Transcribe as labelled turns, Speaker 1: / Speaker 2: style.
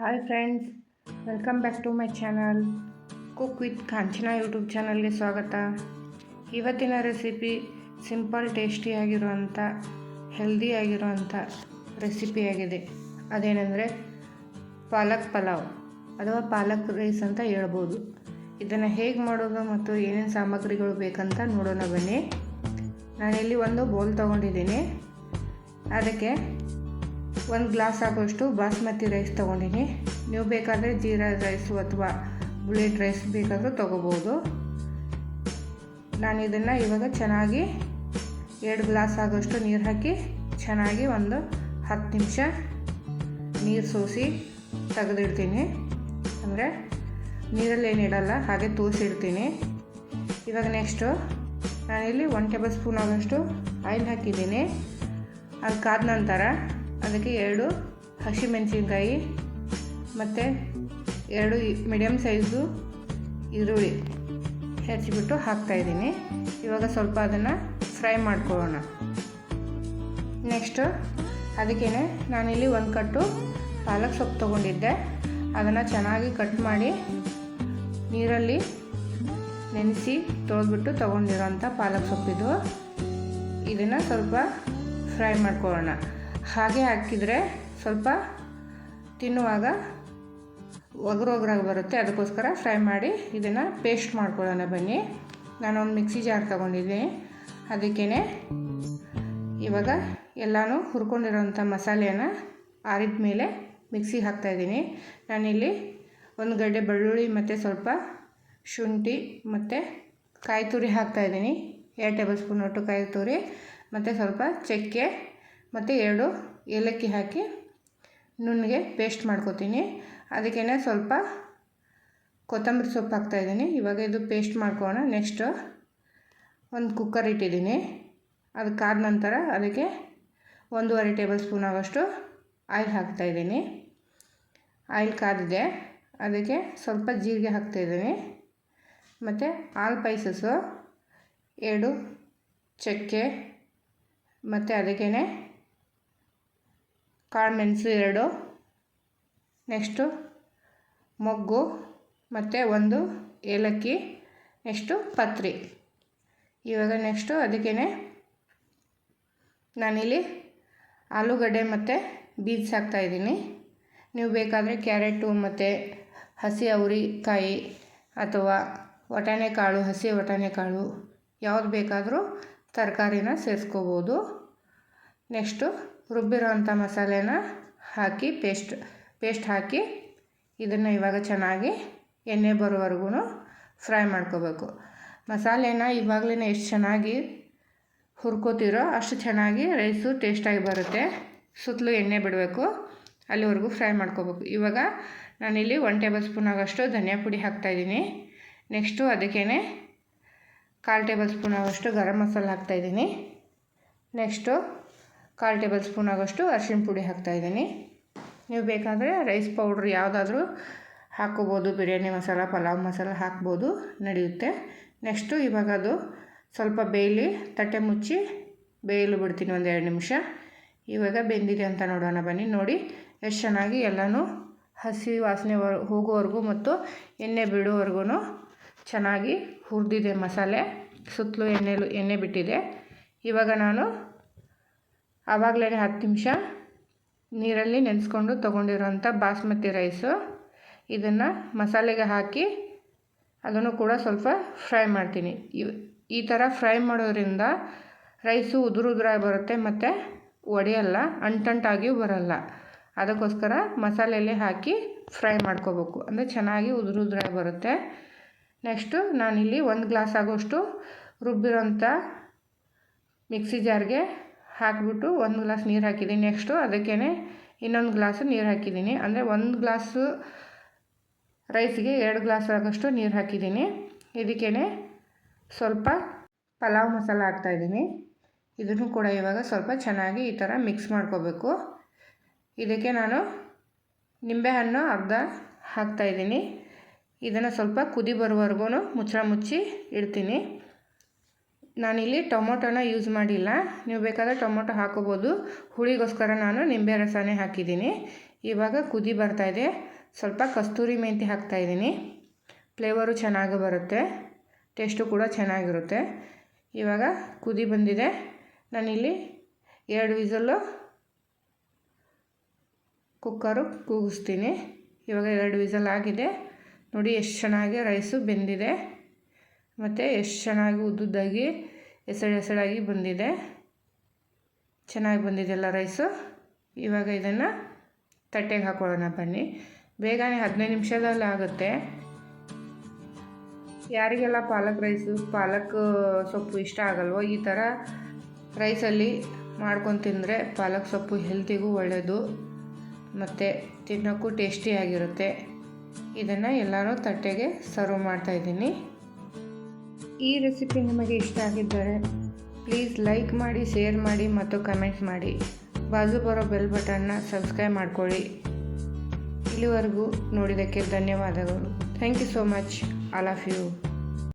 Speaker 1: Hi friends welcome back to my channel cook with Kanchana YouTube ಚಾನಲ್ಗೆ ಸ್ವಾಗತ. ಇವತ್ತಿನ recipe simple ಟೇಸ್ಟಿಯಾಗಿರುವಂಥ ಹೆಲ್ದಿಯಾಗಿರುವಂಥ ರೆಸಿಪಿಯಾಗಿದೆ ಅದೇನೆಂದರೆ ಪಾಲಕ್ ಪಲಾವ್ ಅಥವಾ ಪಾಲಕ್ ರೈಸ್ ಅಂತ ಹೇಳ್ಬೋದು. ಇದನ್ನು ಹೇಗೆ ಮಾಡೋದು ಮತ್ತು ಏನೇನು ಸಾಮಗ್ರಿಗಳು ಬೇಕಂತ ನೋಡೋಣ ಬನ್ನಿ. ನಾನಿಲ್ಲಿ ಒಂದು ಬೌಲ್ ತೊಗೊಂಡಿದ್ದೀನಿ. ಅದಕ್ಕೆ ಒಂದು ಗ್ಲಾಸ್ ಆಗೋಷ್ಟು ಬಾಸ್ಮತಿ ರೈಸ್ ತೊಗೊಂಡಿನಿ. ನೀವು ಬೇಕಾದರೆ ಜೀರಾ ರೈಸು ಅಥವಾ ಬುಲೆಟ್ ರೈಸ್ ಬೇಕಾದರೂ ತೊಗೋಬೋದು. ನಾನು ಇದನ್ನು ಇವಾಗ ಚೆನ್ನಾಗಿ ಎರಡು ಗ್ಲಾಸ್ ಆಗೋಷ್ಟು ನೀರು ಹಾಕಿ ಚೆನ್ನಾಗಿ ಒಂದು ಹತ್ತು ನಿಮಿಷ ನೀರು ಸೋಸಿ ತೆಗೆದಿಡ್ತೀನಿ. ಅಂದರೆ ನೀರಲ್ಲಿ ಏನಿಡಲ್ಲ ಹಾಗೆ ತೋಸಿಡ್ತೀನಿ. ಇವಾಗ ನೆಕ್ಸ್ಟು ನಾನಿಲ್ಲಿ ಒನ್ ಟೇಬಲ್ ಸ್ಪೂನ್ ಆಗೋಷ್ಟು ಆಯಿಲ್ ಹಾಕಿದ್ದೀನಿ. ಅದು ಕಾದ ನಂತರ ಅದಕ್ಕೆ ಎರಡು ಹಸಿಮೆಣಸಿನ್ಕಾಯಿ ಮತ್ತು ಎರಡು ಮೀಡಿಯಮ್ ಸೈಜು ಈರುಳ್ಳಿ ಹೆಚ್ಚಿಬಿಟ್ಟು ಹಾಕ್ತಾಯಿದ್ದೀನಿ ಇವಾಗ ಸ್ವಲ್ಪ ಅದನ್ನು ಫ್ರೈ ಮಾಡ್ಕೊಳ್ಳೋಣ. ನೆಕ್ಸ್ಟು ಅದಕ್ಕೇ ನಾನಿಲ್ಲಿ ಒಂದು ಕಟ್ಟು ಪಾಲಕ್ ಸೊಪ್ಪು ತೊಗೊಂಡಿದ್ದೆ. ಅದನ್ನು ಚೆನ್ನಾಗಿ ಕಟ್ ಮಾಡಿ ನೀರಲ್ಲಿ ನೆನೆಸಿ ತೊಳೆದ್ಬಿಟ್ಟು ತೊಗೊಂಡಿರೋಂಥ ಪಾಲಕ್ ಸೊಪ್ಪಿದು. ಇದನ್ನು ಸ್ವಲ್ಪ ಫ್ರೈ ಮಾಡ್ಕೊಳ್ಳೋಣ. ಹಾಗೆ ಹಾಕಿದರೆ ಸ್ವಲ್ಪ ತಿನ್ನುವಾಗ ಒಗ್ರೊಗ್ರಾಗಿ ಬರುತ್ತೆ. ಅದಕ್ಕೋಸ್ಕರ ಫ್ರೈ ಮಾಡಿ ಇದನ್ನು ಪೇಸ್ಟ್ ಮಾಡ್ಕೊಳ್ಳೋಣ ಬನ್ನಿ. ನಾನೊಂದು ಮಿಕ್ಸಿ ಜಾರ್ ತೊಗೊಂಡಿದ್ದೀನಿ. ಅದಕ್ಕೇ ಇವಾಗ ಎಲ್ಲನೂ ಹುರ್ಕೊಂಡಿರೋಂಥ ಮಸಾಲೆಯನ್ನು ಆರಿದ ಮೇಲೆ ಮಿಕ್ಸಿಗೆ ಹಾಕ್ತಾಯಿದ್ದೀನಿ ನಾನಿಲ್ಲಿ ಒಂದು ಗಡ್ಡೆ ಬೆಳ್ಳುಳ್ಳಿ ಮತ್ತು ಸ್ವಲ್ಪ ಶುಂಠಿ ಮತ್ತು ಕಾಯಿ ತುರಿ ಹಾಕ್ತಾಯಿದ್ದೀನಿ ಎರಡು ಟೇಬಲ್ ಸ್ಪೂನ್ ಒಟ್ಟು ಕಾಯಿ ತುರಿ ಮತ್ತು ಸ್ವಲ್ಪ ಚಕ್ಕೆ ಮತ್ತು ಎರಡು ಏಲಕ್ಕಿ ಹಾಕಿ ನುಣ್ಣಗೆ ಪೇಸ್ಟ್ ಮಾಡ್ಕೊತೀನಿ. ಅದಕ್ಕೇ ಸ್ವಲ್ಪ ಕೊತ್ತಂಬರಿ ಸೊಪ್ಪು ಹಾಕ್ತಾಯಿದ್ದೀನಿ ಇವಾಗ ಇದು ಪೇಸ್ಟ್ ಮಾಡ್ಕೋಣ ನೆಕ್ಸ್ಟು ಒಂದು ಕುಕ್ಕರ್ ಇಟ್ಟಿದ್ದೀನಿ. ಅದು ಕಾದ ನಂತರ ಅದಕ್ಕೆ ಒಂದೂವರೆ ಟೇಬಲ್ ಸ್ಪೂನ್ ಆಗೋಷ್ಟು ಆಯಿಲ್ ಹಾಕ್ತಾಯಿದ್ದೀನಿ ಆಯಿಲ್ ಕಾದಿದೆ. ಅದಕ್ಕೆ ಸ್ವಲ್ಪ ಜೀರಿಗೆ ಹಾಕ್ತಾಯಿದ್ದೀನಿ ಮತ್ತು ಆಲ್ ಪೈಸಸ್ಸು ಎರಡು ಚಕ್ಕೆ, ಮತ್ತು ಅದಕ್ಕೇ ಕಾಳು ಮೆಣಸು ಎರಡು, ನೆಕ್ಸ್ಟು ಮೊಗ್ಗು, ಮತ್ತು ಒಂದು ಏಲಕ್ಕಿ, ನೆಕ್ಸ್ಟು ಪತ್ರಿ. ಇವಾಗ ನೆಕ್ಸ್ಟು ಅದಕ್ಕೇ ನಾನಿಲ್ಲಿ ಆಲೂಗಡ್ಡೆ ಮತ್ತು ಬೀನ್ಸ್ ಹಾಕ್ತಾಯಿದ್ದೀನಿ ನೀವು ಬೇಕಾದರೆ ಕ್ಯಾರೆಟು ಮತ್ತು ಹಸಿ ಅವರಿಕಾಯಿ ಅಥವಾ ಕಾಳು ಹಸಿ ಕಾಳು ಯಾವ್ದು ಬೇಕಾದರೂ ತರಕಾರಿನ ಸೇರಿಸ್ಕೋಬೋದು. ನೆಕ್ಸ್ಟು ರುಬ್ಬಿರೋ ಅಂಥ ಮಸಾಲೆನ ಹಾಕಿ ಪೇಸ್ಟ್ ಪೇಸ್ಟ್ ಹಾಕಿ ಇದನ್ನು ಇವಾಗ ಚೆನ್ನಾಗಿ ಎಣ್ಣೆ ಬರೋವರೆಗೂ ಫ್ರೈ ಮಾಡ್ಕೋಬೇಕು. ಮಸಾಲೆನ ಇವಾಗಲೇ ಎಷ್ಟು ಚೆನ್ನಾಗಿ ಹುರ್ಕೋತಿರೋ ಅಷ್ಟು ಚೆನ್ನಾಗಿ ರೈಸು ಟೇಸ್ಟಾಗಿ ಬರುತ್ತೆ. ಸುತ್ತಲೂ ಎಣ್ಣೆ ಬಿಡಬೇಕು. ಅಲ್ಲಿವರೆಗೂ ಫ್ರೈ ಮಾಡ್ಕೋಬೇಕು. ಇವಾಗ ನಾನಿಲ್ಲಿ ಒನ್ ಟೇಬಲ್ ಸ್ಪೂನ್ ಆಗೋಷ್ಟು ಧನಿಯಾ ಪುಡಿ ಹಾಕ್ತಾಯಿದ್ದೀನಿ ನೆಕ್ಸ್ಟು ಅದಕ್ಕೇ ಕಾಲು ಟೇಬಲ್ ಸ್ಪೂನ್ ಆಗೋಷ್ಟು ಗರಂ ಮಸಾಲೆ ಹಾಕ್ತಾಯಿದ್ದೀನಿ ನೆಕ್ಸ್ಟು ಕಾಲು ಟೇಬಲ್ ಸ್ಪೂನ್ ಆಗೋಷ್ಟು ಅರಿಶಿಣ ಪುಡಿ ಹಾಕ್ತಾಯಿದ್ದೀನಿ ನೀವು ಬೇಕಾದರೆ ರೈಸ್ ಪೌಡ್ರ್ ಯಾವುದಾದ್ರೂ ಹಾಕ್ಕೋಬೋದು, ಬಿರಿಯಾನಿ ಮಸಾಲ, ಪಲಾವ್ ಮಸಾಲ ಹಾಕ್ಬೋದು, ನಡೆಯುತ್ತೆ. ನೆಕ್ಸ್ಟು ಇವಾಗ ಅದು ಸ್ವಲ್ಪ ಬೇಯಲಿ, ತಟ್ಟೆ ಮುಚ್ಚಿ ಬೇಯಲು ಬಿಡ್ತೀನಿ ಒಂದು ಎರಡು ನಿಮಿಷ. ಇವಾಗ ಬೆಂದಿದೆ ಅಂತ ನೋಡೋಣ, ಬನ್ನಿ ನೋಡಿ. ಎಷ್ಟು ಚೆನ್ನಾಗಿ ಎಲ್ಲನೂ ಹಸಿ ವಾಸನೆ ಹೋಗೋವರೆಗೂ ಮತ್ತು ಎಣ್ಣೆ ಬಿಡೋವರೆಗೂ ಚೆನ್ನಾಗಿ ಹುರಿದಿದೆ ಮಸಾಲೆ. ಸುತ್ತಲೂ ಎಣ್ಣೆಲು, ಎಣ್ಣೆ ಬಿಟ್ಟಿದೆ. ಇವಾಗ ನಾನು ಆವಾಗಲೇ ಹತ್ತು ನಿಮಿಷ ನೀರಲ್ಲಿ ನೆನೆಸ್ಕೊಂಡು ತೊಗೊಂಡಿರೋಂಥ ಬಾಸ್ಮತಿ ರೈಸು. ಇದನ್ನು ಮಸಾಲೆಗೆ ಹಾಕಿ ಅದನ್ನು ಕೂಡ ಸ್ವಲ್ಪ ಫ್ರೈ ಮಾಡ್ತೀನಿ. ಈ ಥರ ಫ್ರೈ ಮಾಡೋದ್ರಿಂದ ರೈಸು ಉದುರು ಉದುರಾಗಿ ಬರುತ್ತೆ ಮತ್ತು ಒಡೆಯಲ್ಲ, ಅಂಟಂಟಾಗಿಯೂ ಬರಲ್ಲ. ಅದಕ್ಕೋಸ್ಕರ ಮಸಾಲೆಯಲ್ಲಿ ಹಾಕಿ ಫ್ರೈ ಮಾಡ್ಕೋಬೇಕು. ಅಂದರೆ ಚೆನ್ನಾಗಿ ಉದುರು ಉದುರಾಗಿ ಬರುತ್ತೆ. ನೆಕ್ಸ್ಟು ನಾನಿಲ್ಲಿ ಒಂದು ಗ್ಲಾಸ್ ಆಗೋಷ್ಟು ರುಬ್ಬಿರೋಂಥ ಮಿಕ್ಸಿ ಜಾರ್ಗೆ ಹಾಕಿಬಿಟ್ಟು ಒಂದು ಗ್ಲಾಸ್ ನೀರು ಹಾಕಿದ್ದೀನಿ ನೆಕ್ಸ್ಟು ಅದಕ್ಕೇ ಇನ್ನೊಂದು ಗ್ಲಾಸು ನೀರು ಹಾಕಿದ್ದೀನಿ. ಅಂದರೆ ಒಂದು ಗ್ಲಾಸು ರೈಸ್ಗೆ ಎರಡು ಗ್ಲಾಸ್ ಆಗೋಷ್ಟು ನೀರು ಹಾಕಿದ್ದೀನಿ. ಇದಕ್ಕೇ ಸ್ವಲ್ಪ ಪಲಾವ್ ಮಸಾಲ ಹಾಕ್ತಾಯಿದ್ದೀನಿ ಇದನ್ನು ಕೂಡ ಇವಾಗ ಸ್ವಲ್ಪ ಚೆನ್ನಾಗಿ ಈ ಥರ ಮಿಕ್ಸ್ ಮಾಡ್ಕೋಬೇಕು. ಇದಕ್ಕೆ ನಾನು ನಿಂಬೆಹಣ್ಣು ಅರ್ಧ ಹಾಕ್ತಾಯಿದ್ದೀನಿ ಇದನ್ನು ಸ್ವಲ್ಪ ಕುದಿ ಬರುವವರೆಗೂ ಮುಚ್ಚಳ ಮುಚ್ಚಿ ಇಡ್ತೀನಿ. ನಾನಿಲ್ಲಿ ಟೊಮೊಟೊನ ಯೂಸ್ ಮಾಡಿಲ್ಲ. ನೀವು ಬೇಕಾದರೆ ಟೊಮೊಟೊ ಹಾಕೋಬೋದು. ಹುಳಿಗೋಸ್ಕರ ನಾನು ನಿಂಬೆ ರಸನೇ ಹಾಕಿದ್ದೀನಿ. ಇವಾಗ ಕುದಿ ಬರ್ತಾಯಿದೆ ಸ್ವಲ್ಪ ಕಸ್ತೂರಿ ಮೆಂತಿ ಹಾಕ್ತಾಯಿದ್ದೀನಿ ಫ್ಲೇವರು ಚೆನ್ನಾಗಿ ಬರುತ್ತೆ. ಟೇಸ್ಟು ಕೂಡ ಚೆನ್ನಾಗಿರುತ್ತೆ. ಇವಾಗ ಕುದಿ ಬಂದಿದೆ. ನಾನಿಲ್ಲಿ ಎರಡು ವಿಸಲು ಕುಕ್ಕರು ಕೂಗಿಸ್ತೀನಿ. ಇವಾಗ ಎರಡು ವಿಸಲ್ ಆಗಿದೆ. ನೋಡಿ ಎಷ್ಟು ಚೆನ್ನಾಗಿ ರೈಸು ಬೆಂದಿದೆ. ಮತ್ತು ಎಷ್ಟು ಚೆನ್ನಾಗಿ ಉದ್ದುದ್ದಾಗಿ ಎಸಳು ಎಸಳಾಗಿ ಬಂದಿದೆ. ಚೆನ್ನಾಗಿ ಬಂದಿದೆಲ್ಲ ರೈಸು. ಇವಾಗ ಇದನ್ನು ತಟ್ಟೆಗೆ ಹಾಕೊಳ್ಳೋಣ ಬನ್ನಿ. ಬೇಗನೆ ಹದಿನೈದು ನಿಮಿಷದಲ್ಲಿ ಆಗುತ್ತೆ. ಯಾರಿಗೆಲ್ಲ ಪಾಲಕ್ ರೈಸು, ಪಾಲಕ್ ಸೊಪ್ಪು ಇಷ್ಟ ಆಗಲ್ವೋ ಈ ಥರ ರೈಸಲ್ಲಿ ಮಾಡ್ಕೊಂಡು ತಿಂದರೆ ಪಾಲಕ್ ಸೊಪ್ಪು ಹೆಲ್ತಿಗೂ ಒಳ್ಳೆಯದು ಮತ್ತು ತಿನ್ನೋಕ್ಕೂ ಟೇಸ್ಟಿಯಾಗಿರುತ್ತೆ ಇದನ್ನು ಎಲ್ಲರೂ ತಟ್ಟೆಗೆ ಸರ್ವ್ ಮಾಡ್ತಾಯಿದ್ದೀನಿ ಈ ರೆಸಿಪಿ ನಿಮಗೆ ಇಷ್ಟ ಆಗಿದ್ದರೆ ಪ್ಲೀಸ್ ಲೈಕ್ ಮಾಡಿ ಶೇರ್ ಮಾಡಿ ಮತ್ತು ಕಮೆಂಟ್ ಮಾಡಿ. ಬಾಜು ಬರೋ ಬೆಲ್ ಬಟನ್ನ ಸಬ್ಸ್ಕ್ರೈಬ್ ಮಾಡ್ಕೊಳ್ಳಿ. ಇಲ್ಲಿವರೆಗೂ ನೋಡಿದ್ದಕ್ಕೆ ಧನ್ಯವಾದಗಳು. Thank you so much all of you